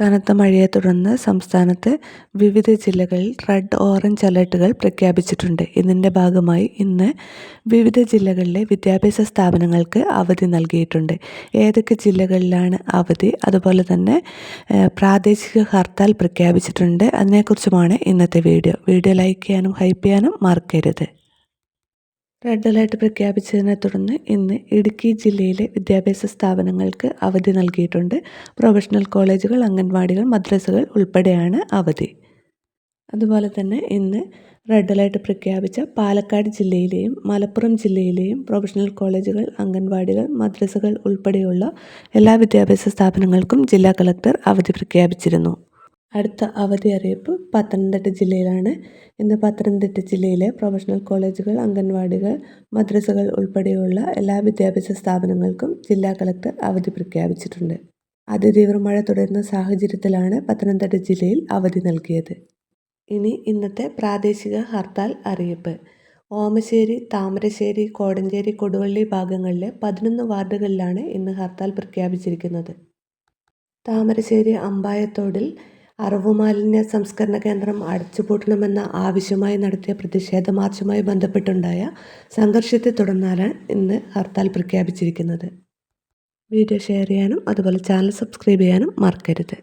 കനത്ത മഴയെ തുടർന്ന് സംസ്ഥാനത്ത് വിവിധ ജില്ലകളിൽ റെഡ് ഓറഞ്ച് അലർട്ടുകൾ പ്രഖ്യാപിച്ചിട്ടുണ്ട്. ഇതിന്റെ ഭാഗമായി ഇന്ന് വിവിധ ജില്ലകളിലെ വിദ്യാഭ്യാസ സ്ഥാപനങ്ങൾക്ക് അവധി നൽകിയിട്ടുണ്ട്. ഏതൊക്കെ ജില്ലകളിലാണ് അവധി? അതുപോലെ തന്നെ പ്രാദേശിക ഹർത്താൽ പ്രഖ്യാപിച്ചിട്ടുണ്ട്. അതിനെക്കുറിച്ചുമാണ് ഇന്നത്തെ വീഡിയോ. വീഡിയോ ലൈക്ക് ചെയ്യാനും ഹൈപ്പ് ചെയ്യാനും മറക്കരുത്. റെഡ് അലേർട്ട് പ്രഖ്യാപിച്ചതിനെ തുടർന്ന് ഇന്ന് ഇടുക്കി ജില്ലയിലെ വിദ്യാഭ്യാസ സ്ഥാപനങ്ങൾക്ക് അവധി നൽകിയിട്ടുണ്ട്. പ്രൊഫഷണൽ കോളേജുകൾ അംഗൻവാടികൾ മദ്രസകൾ ഉൾപ്പെടെയാണ് അവധി. അതുപോലെ തന്നെ ഇന്ന് റെഡ് അലേർട്ട് പ്രഖ്യാപിച്ച പാലക്കാട് ജില്ലയിലെയും മലപ്പുറം ജില്ലയിലെയും പ്രൊഫഷണൽ കോളേജുകൾ അംഗൻവാടികൾ മദ്രസകൾ ഉൾപ്പെടെയുള്ള എല്ലാ വിദ്യാഭ്യാസ സ്ഥാപനങ്ങൾക്കും ജില്ലാ കളക്ടർ അവധി പ്രഖ്യാപിച്ചിരുന്നു. അടുത്ത അവധി അറിയിപ്പ് പത്തനംതിട്ട ജില്ലയിലാണ്. ഇന്ന് പത്തനംതിട്ട ജില്ലയിലെ പ്രൊഫഷണൽ കോളേജുകൾ അംഗൻവാടികൾ മദ്രസകൾ ഉൾപ്പെടെയുള്ള എല്ലാ വിദ്യാഭ്യാസ സ്ഥാപനങ്ങൾക്കും ജില്ലാ കളക്ടർ അവധി പ്രഖ്യാപിച്ചിട്ടുണ്ട്. അതിതീവ്ര മഴ തുടരുന്ന സാഹചര്യത്തിലാണ് പത്തനംതിട്ട ജില്ലയിൽ അവധി നൽകിയത്. ഇനി ഇന്നത്തെ പ്രാദേശിക ഹർത്താൽ അറിയിപ്പ്. ഓമശ്ശേരി താമരശ്ശേരി കോടഞ്ചേരി കൊടുവള്ളി ഭാഗങ്ങളിലെ പതിനൊന്ന് വാർഡുകളിലാണ് ഇന്ന് ഹർത്താൽ പ്രഖ്യാപിച്ചിരിക്കുന്നത്. താമരശ്ശേരി അമ്പായത്തോടിൽ അറവുമാലിന്യ സംസ്കരണ കേന്ദ്രം അടച്ചുപൂട്ടണമെന്ന ആവശ്യമായി നടത്തിയ പ്രതിഷേധ മാർച്ചുമായി ബന്ധപ്പെട്ടുണ്ടായ സംഘർഷത്തെ തുടർന്നാണ് ഇന്ന് ഹർത്താൽ പ്രഖ്യാപിച്ചിരിക്കുന്നത്. വീഡിയോ ഷെയർ ചെയ്യാനും അതുപോലെ ചാനൽ സബ്സ്ക്രൈബ് ചെയ്യാനും മറക്കരുത്.